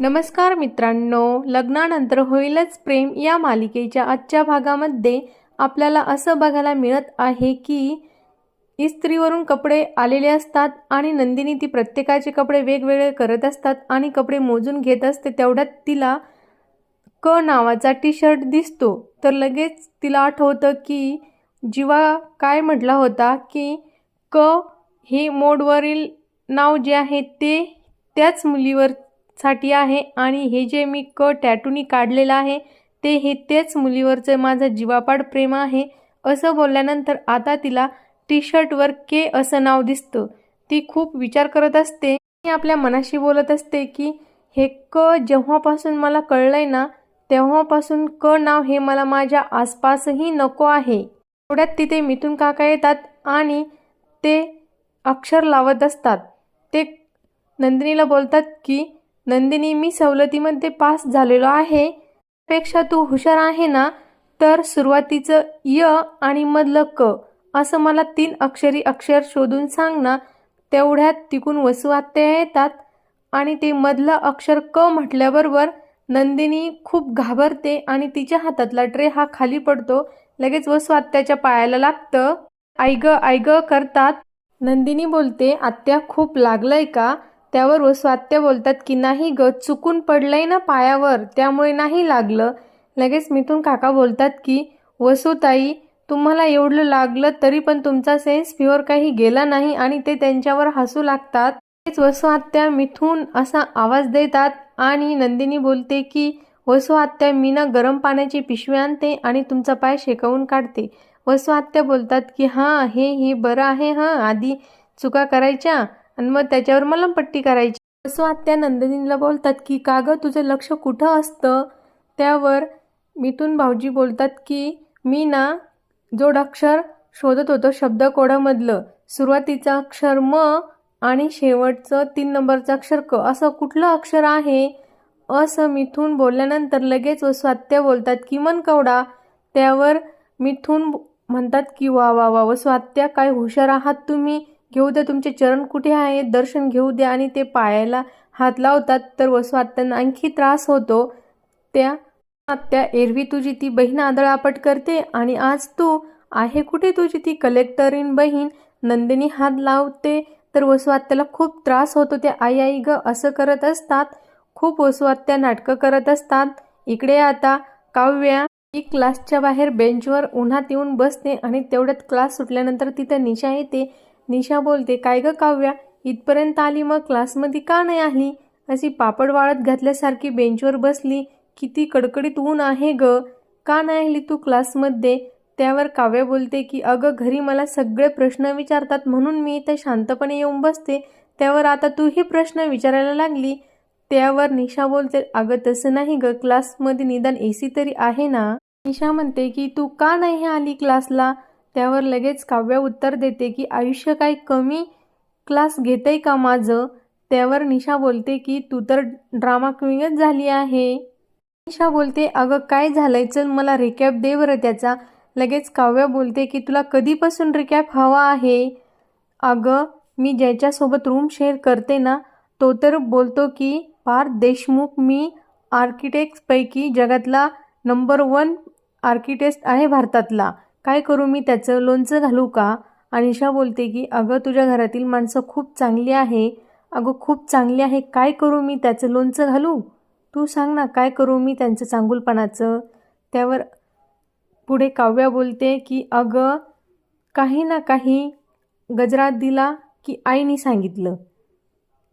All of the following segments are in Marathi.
नमस्कार मित्रांनो लग्नानंतर होईलच प्रेम या मालिकेच्या आजच्या भागामध्ये आपल्याला असं बघायला मिळत आहे की इस्त्रीवरून कपडे आलेले असतात आणि नंदिनी ती प्रत्येकाचे कपडे वेगवेगळे करत असतात आणि कपडे मोजून घेत असते तेवढ्यात तिला क नावाचा टी शर्ट दिसतो. तर लगेच तिला आठवतं की जीवा काय म्हटला होता की क हे मोडवरील नाव जे आहे ते त्याच मुलीवर साठी आहे आणि हे जे मी क टॅटूनी काढलेलं आहे ते हे तेच मुलीवरचं माझं जीवापाड प्रेम आहे असं बोलल्यानंतर आता तिला टी शर्टवर के असं नाव दिसतं. ती खूप विचार करत असते. ती आपल्या मनाशी बोलत असते की हे क जेव्हापासून मला कळलंय ना तेव्हापासून क नाव हे मला माझ्या आसपासही नको आहे. थोड्यात तिथे मिथून काका येतात आणि ते अक्षर लावत असतात. ते नंदिनीला बोलतात की नंदिनी मी सवलतीमध्ये पास झालेलो आहे. पेक्षा तू हुशार आहे ना? तर सुरुवातीचं य आणि मधलं क असं मला तीन अक्षरी अक्षर शोधून सांग ना? तेवढ्यात तिकून वसुआत्या येतात. आणि ते मधलं अक्षर क म्हटल्याबरोबर नंदिनी खूप घाबरते आणि तिच्या हातातला ट्रे हा खाली पडतो. लगेच वसुआत्याच्या पायाला लागतं. आईग आईग करतात. नंदिनी बोलते आत्या खूप लागलंय का? त्यावर वसुआत्या बोलतात की नाही ग चुकून पडलंय ना पायावर त्यामुळे नाही लागलं. लगेच मिथून काका बोलतात की वसुताई तुम्हाला एवढं लागलं तरी पण तुमचा सेन्स प्युअर काही गेला नाही आणि ते त्यांच्यावर हसू लागतात. तेच वसुआत्या मिथून असा आवाज देतात आणि नंदिनी बोलते की वसुआत्या मी ना गरम पाण्याची पिशवी आणते आणि तुमचा पाय शेकवून काढते. वसुआत्या बोलतात की हां हे हे बरं आहे हां आधी चुका करायच्या आणि मग त्याच्यावर मलमपट्टी करायची. असं आत्या नंदिनीला बोलतात की का गं तुझं लक्ष कुठं असतं? त्यावर मिथून भाऊजी बोलतात की मी ना जोड अक्षर शोधत होतो शब्दकोडामधलं सुरुवातीचं अक्षर म आणि शेवटचं तीन नंबरचं अक्षर क. असं कुठलं अक्षर आहे? असं मिथून बोलल्यानंतर लगेच स्वात्या बोलतात की मन कवडा. त्यावर मिथून म्हणतात की वा वा वा व स्वात्या काय हुशार आहात तुम्ही? घेऊ द्या तुमचे चरण कुठे आहेत दर्शन घेऊ द्या. आणि ते पायाला हात लावतात तर वसू आत्यांना आणखी त्रास होतो. त्या आत्या एरवी तुझी ती बहीण आदळापट करते. आणि आज तू आहे कुठे तुझी ती कलेक्टरीन बहीण? नंदिनी हात लावते तर वसुआत्याला खूप त्रास होतो. ते आई आई ग असं करत असतात. खूप वसू नाटकं करत असतात. इकडे आता काव्या ती क्लासच्या बाहेर बेंचवर उन्हात येऊन बसते. आणि तेवढ्यात क्लास सुटल्यानंतर तिथं निशा येते. निशा बोलते काय ग काव्या? इथपर्यंत आली मग क्लासमध्ये का नाही आली? अशी पापड वाळत घातल्यासारखी बेंचवर बसली. किती कडकडीत ऊन आहे ग. का नाही आली तू क्लासमध्ये? त्यावर काव्या बोलते की अगं घरी मला सगळे प्रश्न विचारतात म्हणून मी इथे शांतपणे येऊन बसते. त्यावर आता तूही प्रश्न विचारायला लागली. त्यावर निशा बोलते अगं तसं नाही ग. क्लासमध्ये निदान ए सी तरी आहे ना? निशा म्हणते की तू का नाही आली क्लासला? त्यावर लगेच काव्या उत्तर देते की आयुष्य काही कमी क्लास घेतंय का माझं? त्यावर निशा बोलते की तू तर ड्रामा क्वीनच झाली आहे. निशा बोलते अगं काय झालंय? चल मला रिकॅप दे बरं त्याचा. लगेच काव्या बोलते की तुला कधीपासून रिकॅप हवा आहे? अगं मी ज्याच्यासोबत रूम शेअर करते ना तो तर बोलतो की पार देशमुख मी आर्किटेक्टपैकी जगातला नंबर वन आर्किटेक्ट आहे भारतातला. काय करू मी त्याचं लोणचं घालू का? अनिशा बोलते की अगं तुझ्या घरातील माणसं खूप चांगली आहे. अगं खूप चांगली आहे. काय करू मी त्याचं लोणचं घालू? तू सांग ना काय करू मी त्यांचं चांगुलपणाचं? त्यावर पुढे काव्या बोलते की अगं काही ना काही गजरात दिला की आईने सांगितलं.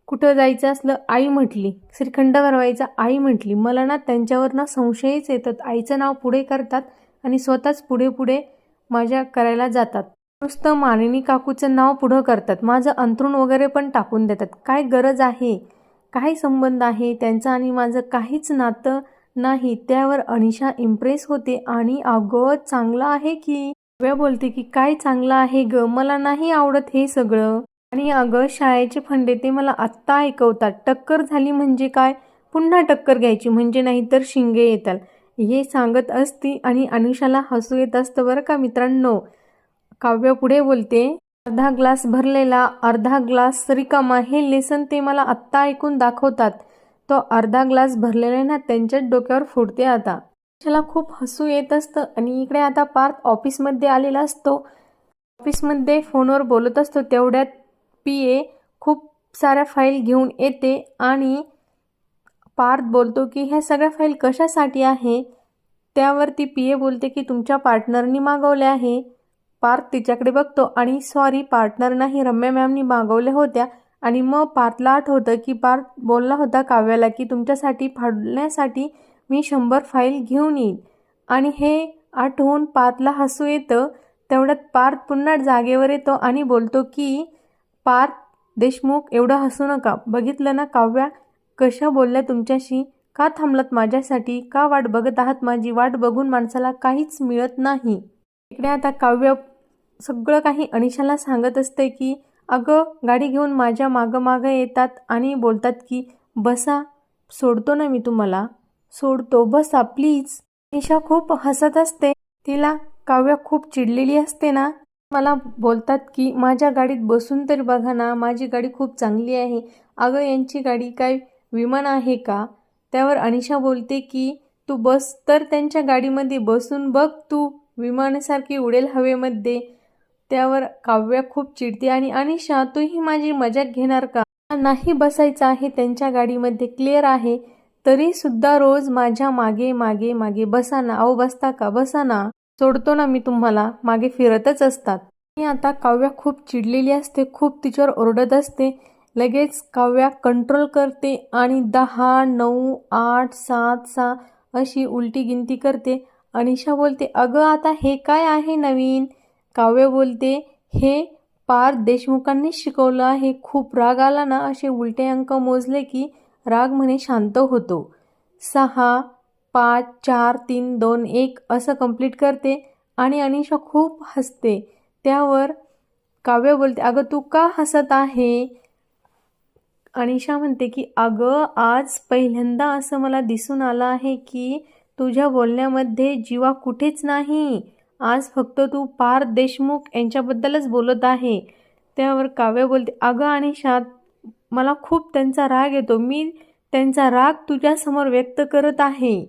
कुठं जायचं असलं आई म्हटली. श्रीखंड भरवायचा आई म्हटली. मला ना त्यांच्यावर ना संशयच येतात. आईचं नाव पुढे करतात आणि स्वतःच पुढे पुढे माझ्या करायला जातात. नुसतं मानिनी काकूचं नाव पुढं करतात. माझं अंथरूण वगैरे पण टाकून देतात. काय गरज आहे? काय संबंध आहे? त्यांचं आणि माझं काहीच नातं नाही. त्यावर अनिशा इम्प्रेस होते आणि अगं चांगलं आहे की? वेळ बोलते की काय चांगलं आहे ग? मला नाही आवडत हे सगळं. आणि अगं शाळेचे फंडे ते मला आत्ता ऐकवतात. टक्कर झाली म्हणजे काय? पुन्हा टक्कर घ्यायची. म्हणजे नाही तर शिंगे येतात. हे सांगत असती आणि अनुषाला हसू येत असतं बरं का मित्रांनो. काव्य पुढे बोलते अर्धा ग्लास भरलेला अर्धा ग्लास रिकामा हे लेसन ते मला आत्ता ऐकून दाखवतात. तो अर्धा ग्लास भरलेला ना त्यांच्याच डोक्यावर फुटते आता. त्याला खूप हसू येत असतं आणि इकडे आता पार्थ ऑफिसमध्ये आलेला असतो. ऑफिसमध्ये फोनवर बोलत असतो तेवढ्यात पी ए खूप साऱ्या फाईल घेऊन येते आणि पार्थ बोलतो की ह्या सगळ्या फाईल कशासाठी आहे? त्यावरती पी ए बोलते की तुमच्या पार्टनरनी मागवल्या आहे. पार्थ तिच्याकडे बघतो आणि सॉरी पार्टनर नाही रम्या मॅमनी मागवल्या होत्या. आणि मग पार्थला आठवतं की पार्थ बोलला होता काव्याला की तुमच्यासाठी फाडण्यासाठी मी शंभर फाईल घेऊन येईन. आणि हे आठवून पार्थला हसू येतं. तेवढ्यात पार्थ पुन्हा जागेवर येतो आणि बोलतो की पार्थ देशमुख एवढं हसू नका. बघितलं ना काव्या? कशा बोलल्या तुमच्याशी? का थांबलात माझ्यासाठी? का वाट बघत आहात माझी? वाट बघून माणसाला काहीच मिळत नाही. इकडे आता काव्य सगळं काही अनिशाला सांगत असते की अगं गाडी घेऊन माझ्या मागं मागं येतात आणि बोलतात की बसा सोडतो ना मी तुम्हाला. सोडतो बसा प्लीज. निशा खूप हसत असते. तिला काव्य खूप चिडलेली असते ना. मला बोलतात की माझ्या गाडीत बसून तरी बघा ना माझी गाडी खूप चांगली आहे. अगं यांची गाडी काय विमान आहे का? त्यावर अनिशा बोलते की तू बस तर त्यांच्या गाडीमध्ये बसून बघ तू विमानासारखी उडेल हवेमध्ये. त्यावर काव्या खूप चिडते आणि अनिशा तूही माझी मजाक घेणार का? नाही बसायचं आहे त्यांच्या गाडीमध्ये क्लिअर आहे तरी सुद्धा रोज माझ्या मागे मागे मागे बसा ना. अहो बसता का? बसा ना. सोडतो ना मी तुम्हाला. मागे फिरतच असतात. आणि आता काव्या खूप चिडलेली असते खूप तिच्यावर ओरडत असते. लगेच काव्या कंट्रोल करते आणि दहा नऊ आठ सात सहा अशी उलटी गिनती करते. अनिशा बोलते अगं आता हे काय आहे नवीन? काव्य बोलते हे पार देशमुखांनी शिकवलं आहे. खूप राग आला ना? असे उलटे अंक मोजले की राग म्हणे शांत होतो. सहा पाच चार तीन दोन एक असं कंप्लीट करते आणि अनिशा खूप हसते. त्यावर काव्य बोलते अगं तू का हसत आहे? अनिशा म्हणते की अगं आज पहिल्यांदा असं मला दिसून आलं आहे की तुझ्या बोलण्यामध्ये जीवा कुठेच नाही. आज फक्त तू पार देशमुख यांच्याबद्दलच बोलत आहे. त्यावर काव्य बोलते अगं अनिशा मला खूप त्यांचा राग येतो. मी त्यांचा राग तुझ्यासमोर व्यक्त करत आहे.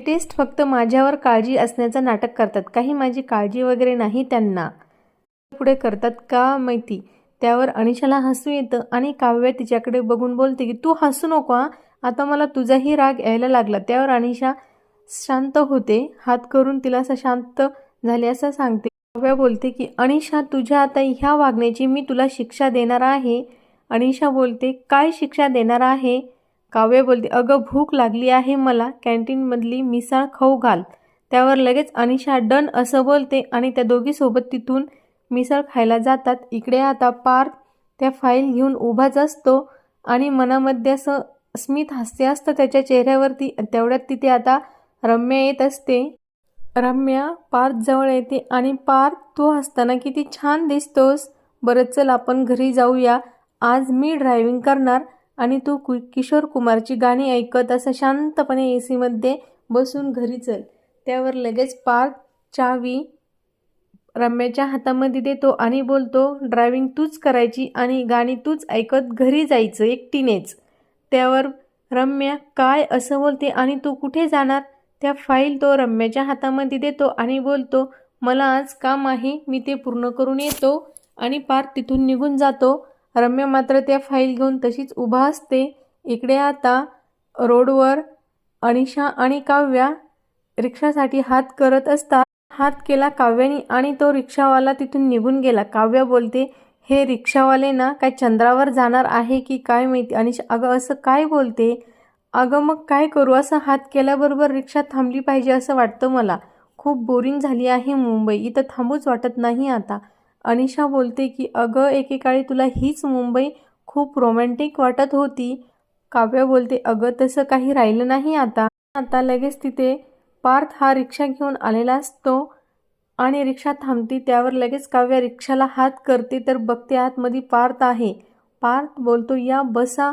लेटेस्ट फक्त माझ्यावर काळजी असण्याचं नाटक करतात. काही माझी काळजी वगैरे नाही त्यांना. पुढे करतात का माहिती. त्यावर अनिशाला हसू येतं आणि काव्य तिच्याकडे बघून बोलते की तू हसू नको आता मला तुझाही राग यायला लागला. त्यावर अनिशा शांत होते हात करून तिला असं शांत झाले असं सांगते. काव्या बोलते की अनिशा तुझ्या आता ह्या वागण्याची मी तुला शिक्षा देणार आहे. अनिशा बोलते काय शिक्षा देणार आहे? काव्य बोलते अगं भूक लागली आहे मला कॅन्टीनमधली मिसळ खाऊ घाल. त्यावर लगेच अनिशा डन असं बोलते आणि त्या दोघीसोबत तिथून मिसळ खायला जातात. इकडे आता पार्थ त्या फाईल घेऊन उभाच असतो आणि मनामध्ये असं स्मित हास्य असतं त्याच्या चेहऱ्यावरती. तेवढ्यात तिथे आता रम्या येत असते. रम्या पार्थजवळ येते आणि पार्थ तू हसताना किती छान दिसतोस. बरं चल आपण घरी जाऊया. आज मी ड्रायव्हिंग करणार आणि तू कु किशोर कुमारची गाणी ऐकत असं शांतपणे ए सीमध्ये बसून घरी चल. त्यावर लगेच पार्थ चावी रम्याच्या हातामध्ये देतो आणि बोलतो ड्रायव्हिंग तूच करायची आणि गाणी तूच ऐकत घरी जायचं एकटीनेच. त्यावर रम्या काय असं बोलते आणि तू कुठे जाणार? त्या फाईल तो रम्याच्या हातामध्ये देतो आणि बोलतो मला आज काम आहे मी ते पूर्ण करून येतो आणि पार तिथून निघून जातो. रम्या मात्र त्या फाईल घेऊन तशीच उभा असते. इकडे आता रोडवर अनिशा आणि काव्या रिक्षासाठी हात करत असतात. हात केला काव्यानी आणि तो रिक्षावाला तिथून निघून गेला. काव्य बोलते हे रिक्षावाले ना काय चंद्रावर जाणार आहे की काय माहिती? आणि अगं असं काय बोलते? अगं मग काय करू? असं हात केल्याबरोबर रिक्षा थांबली पाहिजे असं वाटतं मला. खूप बोरिंग झाली आहे मुंबई. इथं थांबूच वाटत नाही आता. अनिशा बोलते की अगं एकेकाळी तुला हीच मुंबई खूप रोमॅन्टिक वाटत होती. काव्य बोलते अगं तसं काही राहिलं नाही आता. आता लगेच तिथे पार्थ हा रिक्षा घेऊन आलेला असतो आणि रिक्षा थांबते. त्यावर लगेच काव्या रिक्षाला हात करते. तर बघते आतमध्ये पार्थ आहे. पार्थ बोलतो या बसा.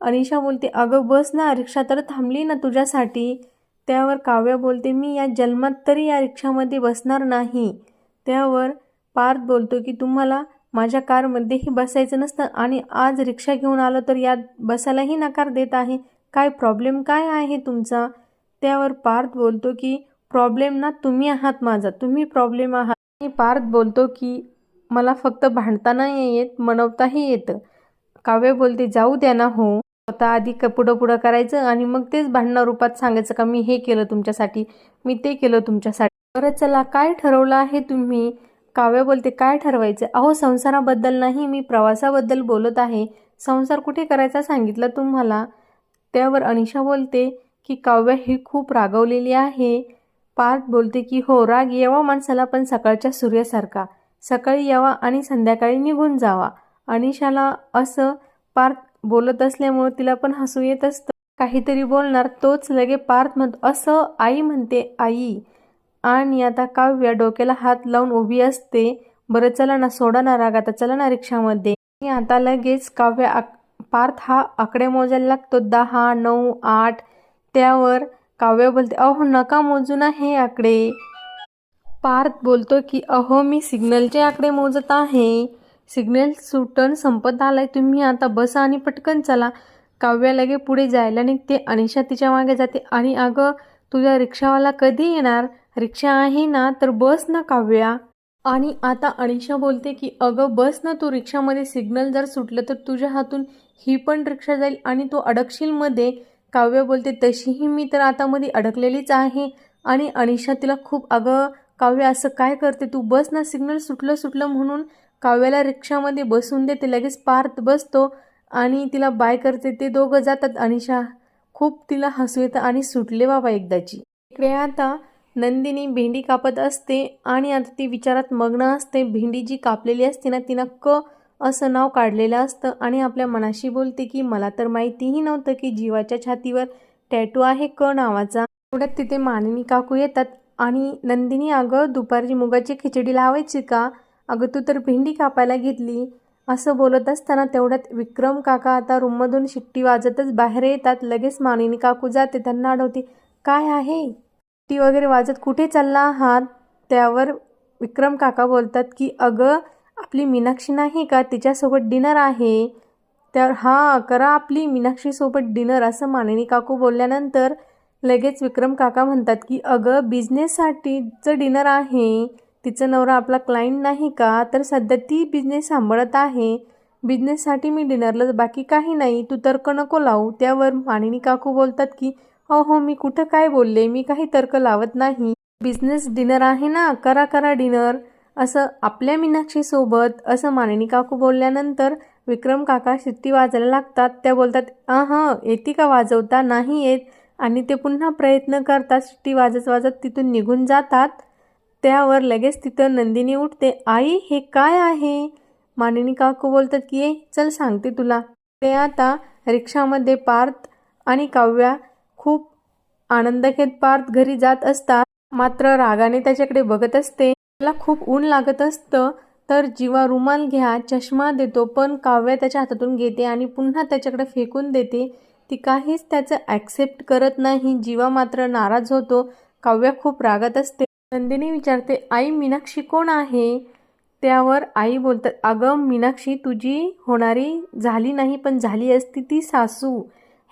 अनिशा बोलते अगं बस ना. रिक्षा तर थांबली ना तुझ्यासाठी. त्यावर काव्या बोलते मी या जन्मात तरी या रिक्षामध्ये बसणार नाही. त्यावर पार्थ बोलतो की तुम्हाला माझ्या कारमध्येही बसायचं नसतं आणि आज रिक्षा घेऊन आलो तर यात बसायलाही नकार देत आहे. काय प्रॉब्लेम काय आहे तुमचा? त्यावर पार्थ बोलतो की प्रॉब्लेम ना तुम्ही आहात माझा. तुम्ही प्रॉब्लेम आहात. आणि पार्थ बोलतो की मला फक्त भांडतानाही येत मनवताही येतं. काव्य बोलते जाऊ द्या ना हो. स्वतः आधी पुढं पुढं करायचं आणि मग तेच भांडणं रूपात सांगायचं का? मी हे केलं तुमच्यासाठी. मी ते केलं तुमच्यासाठी. बरं चला. काय ठरवलं आहे तुम्ही? काव्य बोलते काय ठरवायचं? अहो संसाराबद्दल नाही. मी प्रवासाबद्दल बोलत आहे. संसार कुठे करायचा सांगितलं तुम्हाला? त्यावर अनिशा बोलते की काव्य ही खूप रागवलेली आहे. पार्थ बोलते की हो राग यावा माणसाला पण सकाळच्या सूर्यासारखा. सकाळी यावा आणि संध्याकाळी निघून जावा. अनिशाला असं पार्थ बोलत असल्यामुळे तिला पण हसू येत असतं. काहीतरी बोलणार तोच लगे पार्थ म्हणतो असं आई म्हणते आई. आणि आता काव्या डोक्याला हात लावून उभी असते. बरं चला ना सोडा ना राग आता चला ना रिक्षामध्ये. आणि आता लगेच काव्य पार्थ हा आकडे मोजायला लागतो. दहा नऊ आठ त्यावर काव्य बोलते अहो नका मोजू ना हे आकडे. पार्थ बोलतो की अहो मी सिग्नलचे आकडे मोजत आहे. सिग्नल सुटन संपत आलाय. तुम्ही आता बसा आणि पटकन चला. काव्या लगे पुढे जायला निघते. अनिशा तिच्यामागे जाते. आणि अगं तुझा रिक्षावाला कधी येणार? रिक्षा आहे ना तर बस ना काव्या. आणि आता अनिशा बोलते की अगं बस ना तू. रिक्षामध्ये सिग्नल जर सुटलं तर तुझ्या हातून ही पण रिक्षा जाईल आणि तू अडकशीलमध्ये काव्य बोलते तशीही मी तर आता मध्ये अडकलेलीच आहे आणि अनिशा तिला खूप अगं काव्य असं काय करते तू? बस ना सिग्नल सुटलं सुटलं म्हणून काव्याला रिक्षामध्ये बसून देते लगेच पार्थ बसतो आणि तिला बाय करते ते दोघं जातात अनिशा. खूप तिला हसू येतं आणि सुटले बाबा एकदाची. इकडे आता नंदिनी भेंडी कापत असते आणि आता ती विचारात मग्न असते. भेंडी जी कापलेली असते ना तिनं क असं नाव काढलेलं असतं आणि आपल्या मनाशी बोलते की मला तर माहितीही नव्हतं की जीवाच्या छातीवर टॅटू आहे क नावाचा. एवढ्यात तिथे मानिनी काकू येतात आणि नंदिनी अगं दुपारची मुगाची खिचडी लावायची का? अगं तू तर भेंडी कापायला घेतली. असं बोलत असताना तेवढ्यात विक्रम काका आता रूममधून शिट्टी वाजतच बाहेर येतात. लगेच मानिनी काकू जाते. त्यांना अडवते काय आहे? शिट्टी वगैरे वाजत कुठे चालला आहात? त्यावर विक्रम काका बोलतात की अगं आपली मीनाक्षी नाही का? तिच्यासोबत डिनर आहे. तर हां करा आपली मीनाक्षीसोबत डिनर असं मानिनी काकू बोलल्यानंतर लगेच विक्रम काका म्हणतात की अगं बिझनेससाठीचं डिनर आहे. तिचं नवरा आपला क्लायंट नाही का? तर सध्या ती बिझनेस सांभाळत आहे. बिझनेससाठी मी डिनरला बाकी काही नाही. तू तर्क नको लावू. त्यावर मानिनी काकू बोलतात की हो हो मी कुठं काय बोलले? मी काही तर्क लावत नाही. बिझनेस डिनर आहे ना? करा करा डिनर असं आपल्या मीनाक्षीसोबत असं मानिनी काकू बोलल्यानंतर विक्रम काका शिट्टी वाजायला लागतात. त्या बोलतात हां येते का वाजवता? नाही येत. आणि ते पुन्हा प्रयत्न करतात शिट्टी वाजत वाजत तिथून निघून जातात. त्यावर लगेच तिथं नंदिनी उठते आई हे काय आहे? मानिनी काकू बोलतात की ये चल सांगते तुला. ते आता रिक्षामध्ये पार्थ आणि काव्या खूप आनंद घेत पार्थ घरी जात असतात. मात्र रागाने त्याच्याकडे बघत असते. त्याला खूप ऊन लागत असतं तर जीवा रुमाल घ्या चष्मा देतो पण काव्या त्याच्या हातातून घेते आणि पुन्हा त्याच्याकडे फेकून देते. ती काहीच त्याचं ॲक्सेप्ट करत नाही. जीवा मात्र नाराज होतो. काव्या खूप रागत असते. नंदिनी विचारते आई मीनाक्षी कोण आहे? त्यावर आई बोलतात अगं मीनाक्षी तुझी होणारी झाली नाही पण झाली असती ती सासू.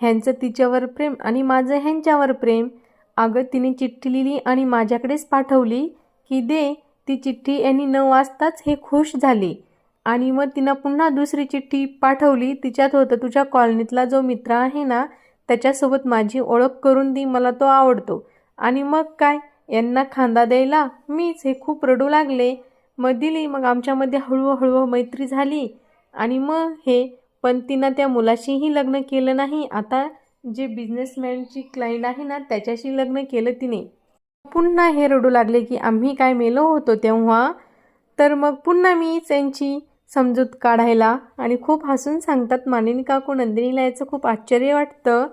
ह्यांचं तिच्यावर प्रेम आणि माझं ह्यांच्यावर प्रेम. अगं तिने चिठ्ठी लिहिली आणि माझ्याकडेच पाठवली की दे ती चिठ्ठी यांनी न वाचताच हे खुश झाले. आणि मग तिनं पुन्हा दुसरी चिठ्ठी पाठवली. तिच्यात होतं तुझ्या कॉलनीतला जो मित्र आहे ना त्याच्यासोबत माझी ओळख करून दी मला तो आवडतो. आणि मग काय? यांना खांदा द्यायला? मीच हे खूप रडू लागले. मग दिली मग आमच्यामध्ये हळूहळू मैत्री झाली. आणि मग हे पण तिनं त्या मुलाशीही लग्न केलं नाही. आता जे बिझनेसमॅनची क्लायंट आहे ना त्याच्याशी लग्न केलं तिने. पुन्हा हे रडू लागले की आम्ही काय मेलो होतो तेव्हा? तर मग पुन्हा मी त्यांची समजूत काढायला आणि खूप हसून सांगतात मानिनी काकू नंदिनीला याचं खूप आश्चर्य वाटतं.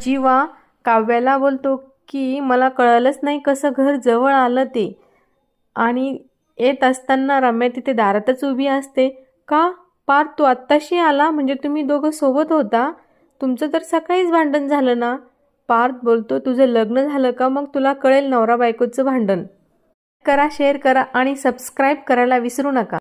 जीवा काव्याला बोलतो की मला कळलंच नाही कसं घर जवळ आलं ते. आणि येत असताना रम्या तिथे दारातच उभी असते. का? पार तू आत्ताशी आला? म्हणजे तुम्ही दोघं सोबत होता? तुमचं तर सकाळीच भांडण झालं ना? पार्थ बोलतो तुझं लग्न झालं का? मग तुला कळेल नवरा बायकोचं भांडण. करा शेअर करा आणि सबस्क्राईब करायला विसरू नका.